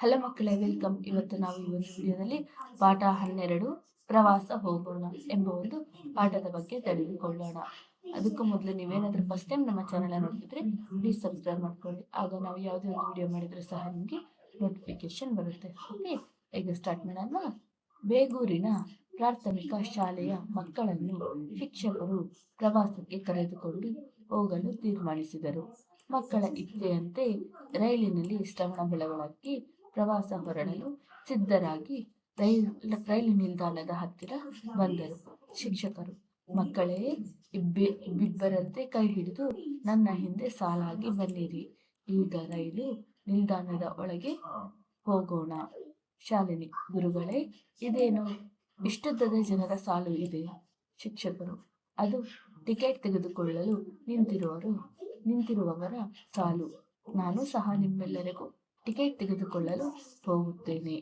Hello ಮಕ್ಕಳೇ, welcome. ಇವತ್ತು ನಾವು ಈ ಒಂದು ವಿಡಿಯೋದಲ್ಲಿ ಪಾಠ ಹನ್ನೆರಡು, ಪ್ರವಾಸ ಹೋಗೋಣ ಎಂಬ ಒಂದು ಪಾಠದ ಬಗ್ಗೆ ತಿಳಿದುಕೊಳ್ಳೋಣ. ಅದಕ್ಕೂ ಮೊದಲು ನೀವೇನಾದರೂ ಫಸ್ಟ್ ಟೈಮ್ ನಮ್ಮ ಚಾನಲ್ ನೋಡ್ತಿದ್ರೆ ಪ್ಲೀಸ್ ಸಬ್ಸ್ಕ್ರೈಬ್ ಮಾಡ್ಕೊಳ್ಳಿ. ಆಗ ನಾವು ಯಾವುದೇ ಒಂದು ವಿಡಿಯೋ ಮಾಡಿದ್ರೆ ಸಹ ನಿಮಗೆ ನೋಟಿಫಿಕೇಶನ್ ಬರುತ್ತೆ. ಓಕೆ ಈಗ ಸ್ಟಾರ್ಟ್ ಮಾಡೋಣ. ಬೇಗೂರಿನ ಪ್ರಾಥಮಿಕ ಶಾಲೆಯ ಮಕ್ಕಳನ್ನು ಶಿಕ್ಷಕರು ಪ್ರವಾಸಕ್ಕೆ ಕರೆದುಕೊಂಡು ಹೋಗಲು ತೀರ್ಮಾನಿಸಿದರು. ಮಕ್ಕಳ ಇಚ್ಛೆಯಂತೆ ರೈಲಿನಲ್ಲಿ ಶ್ರವಣ ಬೆಳಗೊಳಕ್ಕೆ ಪ್ರವಾಸ ಹೊರಡಲು ಸಿದ್ಧರಾಗಿ ರೈಲ್, ರೈಲು ನಿಲ್ದಾಣದ ಹತ್ತಿರ ಬಂದರು. ಶಿಕ್ಷಕರು, ಮಕ್ಕಳೇ, ಇಬ್ಬೆ, ಇಬ್ಬಿಬ್ಬರಂತೆ ಕೈ ಹಿಡಿದು ನನ್ನ ಹಿಂದೆ ಸಾಲಾಗಿ ಬನ್ನಿರಿ. ಈಗ ರೈಲು ನಿಲ್ದಾಣದ ಒಳಗೆ ಹೋಗೋಣ. ಶಾಲಿನಿ, ಗುರುಗಳೇ, ಇದೇನು? ಇಷ್ಟುದ್ದದ ಜನರ ಸಾಲು ಇದೆ. ಶಿಕ್ಷಕರು, ಅದು ಟಿಕೆಟ್ ತೆಗೆದುಕೊಳ್ಳಲು ನಿಂತಿರುವರು, ನಿಂತಿರುವವರ ಸಾಲು. ನಾನು ಸಹ ನಿಮ್ಮೆಲ್ಲರಿಗೂ ಟಿಕೆಟ್ ತೆಗೆದುಕೊಳ್ಳಲು ಹೋಗುತ್ತೇನೆ.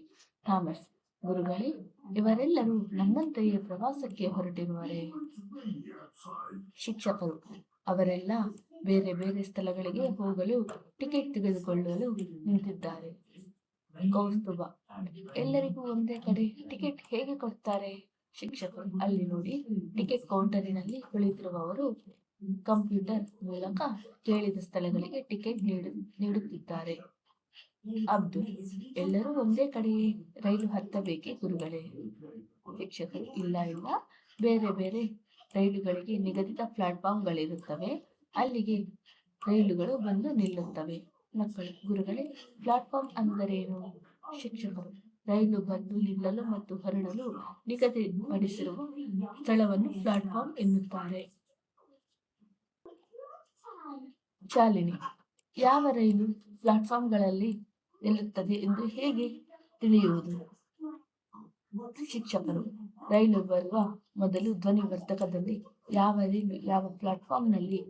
ಥಾಮಸ್, ಗುರುಗಳೇ, ಇವರೆಲ್ಲರೂ ನನ್ನಂತೆಯೇ ಪ್ರವಾಸಕ್ಕೆ ಹೊರಟಿರುವರೆ? ಶಿಕ್ಷಕರು, ಅವರೆಲ್ಲ ಬೇರೆ ಬೇರೆ ಸ್ಥಳಗಳಿಗೆ ಹೋಗಲು ಟಿಕೆಟ್ ತೆಗೆದುಕೊಳ್ಳಲು ನಿಂತಿದ್ದಾರೆ. ಕೌಸ್ತುಭ, ಎಲ್ಲರಿಗೂ ಒಂದೇ ಕಡೆ ಟಿಕೆಟ್ ಹೇಗೆ ಕೊಡ್ತಾರೆ? ಶಿಕ್ಷಕರು, ಅಲ್ಲಿ ನೋಡಿ ಟಿಕೆಟ್ ಕೌಂಟರಿನಲ್ಲಿ ಕುಳಿತಿರುವವರು ಕಂಪ್ಯೂಟರ್ ಮೂಲಕ ಕೇಳಿದ ಸ್ಥಳಗಳಿಗೆ ಟಿಕೆಟ್ ನೀಡು ನೀಡುತ್ತಿದ್ದಾರೆ. ಅಬ್ದುಲ್ ಎಲ್ಲರೂ ಒಂದೇ ಕಡೆ ರೈಲು ಹತ್ತಬೇಕೆ ಗುರುಗಳೇ? ಶಿಕ್ಷಕರು ಇಲ್ಲ ಇಲ್ಲ. ಬೇರೆ ಬೇರೆ ರೈಲುಗಳಿಗೆ ನಿಗದಿತ ಪ್ಲಾಟ್ಫಾರ್ಮ್ಗಳಿರುತ್ತವೆ. ಅಲ್ಲಿಗೆ ರೈಲುಗಳು ಬಂದು ನಿಲ್ಲುತ್ತವೆ. ಮಕ್ಕಳು, ಗುರುಗಳೇ, ಪ್ಲಾಟ್ಫಾರ್ಮ್ ಅಂದರೇನು? ಶಿಕ್ಷಕರು ರೈಲು ಬಂದು ನಿಲ್ಲಲು ಮತ್ತು ಹೊರಡಲು ನಿಗದಿಪಡಿಸಿರುವ ಸ್ಥಳವನ್ನು ಪ್ಲಾಟ್ಫಾರ್ಮ್ ಎನ್ನುತ್ತಾರೆ. ಚಾಲನೆ. ಯಾವ ರೈಲು ಪ್ಲಾಟ್ಫಾರ್ಮ್ಗಳಲ್ಲಿ ನಿಲ್ಲುತ್ತದೆ ಎಂದು ಹೇಗೆ ತಿಳಿಯುವುದು? ಶಿಕ್ಷಕರು, ರೈಲು ಬರುವ ಮೊದಲು ಧ್ವನಿ ವರ್ಧಕದಲ್ಲಿ ಯಾವ ರೈಲು ಯಾವ ಪ್ಲಾಟ್ಫಾರ್ಮ್ನಲ್ಲಿ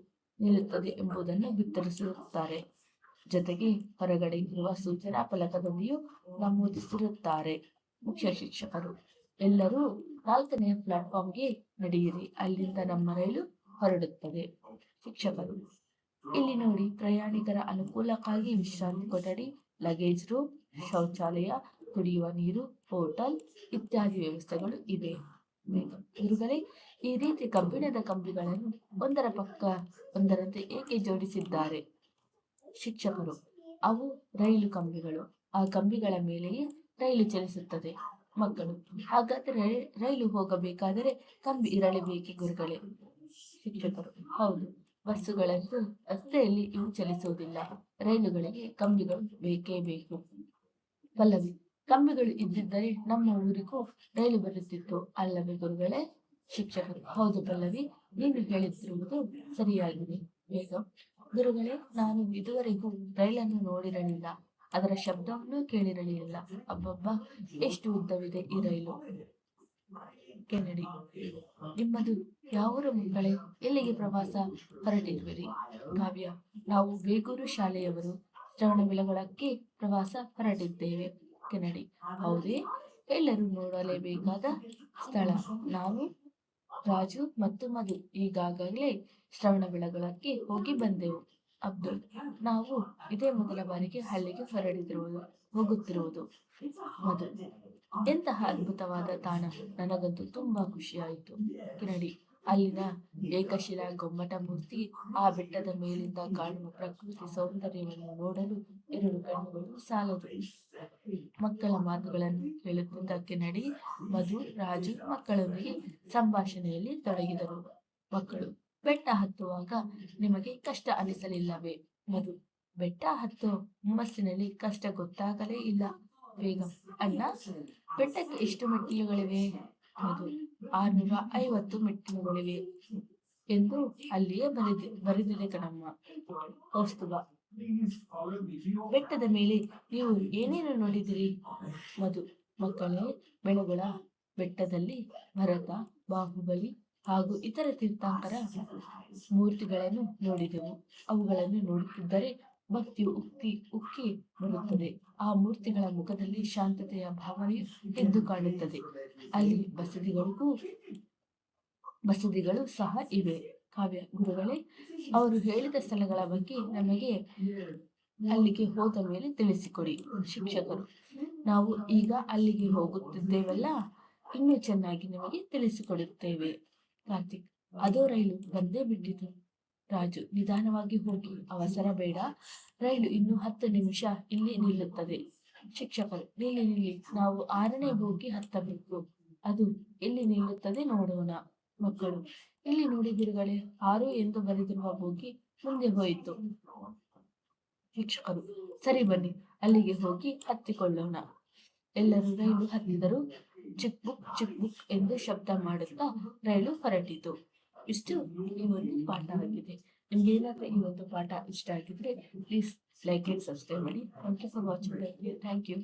ನಿಲ್ಲುತ್ತದೆ ಎಂಬುದನ್ನು ಬಿತ್ತರಿಸಿರುತ್ತಾರೆ. ಜೊತೆಗೆ ಹೊರಗಡೆ ಇರುವ ಸೂಚನಾ ಫಲಕದಲ್ಲಿಯೂ ನಮೂದಿಸಿರುತ್ತಾರೆ. ಮುಖ್ಯ ಶಿಕ್ಷಕರು, ಎಲ್ಲರೂ ನಾಲ್ಕನೆಯ ಪ್ಲಾಟ್ಫಾರ್ಮ್ಗೆ ನಡೆಯಿರಿ, ಅಲ್ಲಿಂದ ನಮ್ಮ ರೈಲು ಹೊರಡುತ್ತದೆ. ಶಿಕ್ಷಕರು, ಇಲ್ಲಿ ನೋಡಿ ಪ್ರಯಾಣಿಕರ ಅನುಕೂಲಕ್ಕಾಗಿ ವಿಶ್ರಾಂತಿ ಕೊಠಡಿ ಲಗೇಜ್ ರೂಮ್ ಶೌಚಾಲಯ, ಕುಡಿಯುವ ನೀರು ಹೋಟೆಲ್ ಇತ್ಯಾದಿ ವ್ಯವಸ್ಥೆಗಳು ಇವೆ. ಗುರುಗಳೇ, ಈ ರೀತಿ ಕಬ್ಬಿಣದ ಕಂಬಿಗಳನ್ನು ಒಂದರ ಪಕ್ಕ ಒಂದರಂತೆ ಏಕೆ ಜೋಡಿಸಿದ್ದಾರೆ? ಶಿಕ್ಷಕರು, ಅವು ರೈಲು ಕಂಬಿಗಳು. ಆ ಕಂಬಿಗಳ ಮೇಲೆಯೇ ರೈಲು ಚಲಿಸುತ್ತದೆ. ಮಕ್ಕಳು, ಹಾಗಾದರೆ ರೈಲು ಹೋಗಬೇಕಾದರೆ ಕಂಬಿ ಇರಲೇಬೇಕೆ ಗುರುಗಳೇ? ಶಿಕ್ಷಕರು, ಹೌದು. ಬಸ್ಸುಗಳಂತೂ ರಸ್ತೆಯಲ್ಲಿ ಇವು ಚಲಿಸುವುದಿಲ್ಲ. ರೈಲುಗಳಿಗೆ ಕಂಬಿಗಳು ಬೇಕೇ ಬೇಕು. ಪಲ್ಲವಿ ಕಂಬಿಗಳು ಇದ್ದಿದ್ದರೆ ನಮ್ಮ ಊರಿಗೂ ರೈಲು ಬರುತ್ತಿತ್ತು. ಅಲ್ಲವೇ ಗುರುಗಳೇ, ಶಿಕ್ಷಕರು. ಹೌದು ಪಲ್ಲವಿ, ನೀನು ಹೇಳುತ್ತಿರುವುದು ಸರಿಯಾಗಿದೆ. ಬೇಗ. ಗುರುಗಳೇ, ನಾನು ಇದುವರೆಗೂ ರೈಲನ್ನು ನೋಡಿರಲಿಲ್ಲ. ಅದರ ಶಬ್ದವನ್ನು ಕೇಳಿರಲಿಲ್ಲ. ಅಬ್ಬಬ್ಬ, ಎಷ್ಟು ಉದ್ದವಿದೆ ಈ ರೈಲು. ಕೆನಡಿ, ನಿಮ್ಮದು ಯಾವರ ಮಕ್ಕಳೇ? ಎಲ್ಲಿಗೆ ಪ್ರವಾಸ ಹೊರಟಿರುವಿರಿ? ಕಾವ್ಯ, ನಾವು ಬೇಗೂರು ಶಾಲೆಯವರು ಶ್ರವಣ ಬೆಳಗೊಳಕ್ಕೆ ಪ್ರವಾಸ ಹೊರಟಿದ್ದೇವೆ. ಕೆನಡಿ, ಹೌದೇ? ಎಲ್ಲರೂ ನೋಡಲೇಬೇಕಾದ ಸ್ಥಳ. ನಾವು, ರಾಜು ಮತ್ತು ಮಧು ಈಗಾಗಲೇ ಶ್ರವಣ ಬೆಳಗೊಳಕ್ಕೆ ಹೋಗಿ ಬಂದೆವು. ಅಬ್ದುಲ್, ನಾವು ಇದೇ ಮೊದಲ ಬಾರಿಗೆ ಹಳ್ಳಿಗೆ ಹೊರಡಿದಿರುವುದು ಹೋಗುತ್ತಿರುವುದು. ಮಧು ಎಂತಹ ಅದ್ಭುತವಾದ ತಾಣ. ನನಗಂತೂ ತುಂಬಾ ಖುಷಿಯಾಯಿತು. ಕಿರಡಿ ಅಲ್ಲಿನ ಏಕಶಿಲಾ ಗೊಮ್ಮಟ ಮೂರ್ತಿ ಆ ಬೆಟ್ಟದ ಮೇಲಿಂದ ಕಾಣುವ ಪ್ರಕೃತಿ ಸೌಂದರ್ಯವನ್ನು ನೋಡಲು ಎರಡು ಕಣ್ಣುಗಳು ಸಾಲದು. ಮಕ್ಕಳ ಮಾತುಗಳನ್ನು ಕೇಳುತ್ತಿದ್ದ ಕಿನಡಿ ಮಧು, ರಾಜು ಮಕ್ಕಳೊಂದಿಗೆ ಸಂಭಾಷಣೆಯಲ್ಲಿ ತೊಡಗಿದರು. ಮಕ್ಕಳು, ಬೆಟ್ಟ ಹತ್ತುವಾಗ ನಿಮಗೆ ಕಷ್ಟ ಅನಿಸಲಿಲ್ಲವೇ? ಮಧು, ಬೆಟ್ಟ ಹತ್ತು ಹುಮ್ಮಸ್ಸಿನಲ್ಲಿ ಕಷ್ಟ ಗೊತ್ತಾಗಲೇ ಇಲ್ಲ. ಬೇಗ ಅಣ್ಣ ಬೆಟ್ಟಕ್ಕೆ ಎಷ್ಟು ಮೆಟ್ಟಿಲುಗಳಿವೆ? ಮಧು ಆರ್ನೂರ ಐವತ್ತು ಮೆಟ್ಟಿಲುಗಳಿವೆ ಎಂದು ಅಲ್ಲಿಯೇ ಬರೆದಿ, ಬರೆದಿದೆ ಕಣಮ್ಮ. ಕೌಸ್ತುಭ. ಬೆಟ್ಟದ ಮೇಲೆ ನೀವು ಏನೇನು ನೋಡಿದಿರಿ ಮಧು, ಮಕ್ಕಳು ಬೆಳಗುಳ ಬೆಟ್ಟದಲ್ಲಿ ಭರತ, ಬಾಹುಬಲಿ ಹಾಗೂ ಇತರ ತೀರ್ಥಾಂಕರ ಮೂರ್ತಿಗಳನ್ನು ನೋಡಿದೆವು. ಅವುಗಳನ್ನು ನೋಡುತ್ತಿದ್ದರೆ ಭಕ್ತಿಯು ಉಕ್ತಿ ಉಕ್ಕಿ ಬರುತ್ತದೆ. ಆ ಮೂರ್ತಿಗಳ ಮುಖದಲ್ಲಿ ಶಾಂತತೆಯ ಭಾವನೆ ಎದ್ದು ಕಾಣುತ್ತದೆ. ಅಲ್ಲಿ ಬಸದಿಗಳಿಗೂ ಬಸದಿಗಳು ಸಹ ಇವೆ. ಕಾವ್ಯ ಗುರುಗಳೇ, ಅವರು ಹೇಳಿದ ಸ್ಥಳಗಳ ಬಗ್ಗೆ ನಮಗೆ ಅಲ್ಲಿಗೆ ಹೋದ ಮೇಲೆ ತಿಳಿಸಿಕೊಡಿ ಶಿಕ್ಷಕರು. ನಾವು ಈಗ ಅಲ್ಲಿಗೆ ಹೋಗುತ್ತಿದ್ದೇವಲ್ಲ, ಇನ್ನೂ ಚೆನ್ನಾಗಿ ನಿಮಗೆ ತಿಳಿಸಿಕೊಡುತ್ತೇವೆ. ಕಾರ್ತಿಕ್, ಅದೋ ರೈಲು ಬಂದೇ ಬಿಟ್ಟಿತು. ರಾಜು, ನಿಧಾನವಾಗಿ ಹೋಗಿ. ಅವಸರ ಬೇಡ. ರೈಲು ಇನ್ನು ಹತ್ತು ನಿಮಿಷ ಇಲ್ಲಿ ನಿಲ್ಲುತ್ತದೆ. ಶಿಕ್ಷಕರು ನಿಲ್ಲಿ ನಿಲ್ಲಿ. ನಾವು ಆರನೇ ಬೋಗಿ ಹತ್ತಬೇಕು. ಅದು ಎಲ್ಲಿ ನಿಲ್ಲುತ್ತದೆ ನೋಡೋಣ. ಮಕ್ಕಳು, ಇಲ್ಲಿ ನೋಡಿ ಗುರುಗಳೇ, ಆರು ಎಂದು ಬರೆದಿರುವ ಬೋಗಿ ಮುಂದೆ ಹೋಯಿತು. ಶಿಕ್ಷಕರು, ಸರಿ ಬನ್ನಿ, ಅಲ್ಲಿಗೆ ಹೋಗಿ ಹತ್ತಿಕೊಳ್ಳೋಣ. ಎಲ್ಲರೂ ರೈಲು ಹತ್ತಿದರು. ಚಿಕ್ ಬುಕ್ ಚಿಕ್ ಬುಕ್ ಎಂದು ಶಬ್ದ ಮಾಡುತ್ತಾ ರೈಲು ಹೊರಟಿತು. ಇಷ್ಟು ಈ ಒಂದು ಪಾಠ ಆಗಿದೆ. ನಿಮ್ಗೆ ಏನಾದ್ರೂ ಈ ಒಂದು ಪಾಠ ಇಷ್ಟ ಆಗಿದ್ರೆ ಪ್ಲೀಸ್ ಲೈಕ್ ಅಂಡ್ ಸಬ್ಸ್ಕ್ರೈಬ್ ಮಾಡಿ. Thank you for watching thank you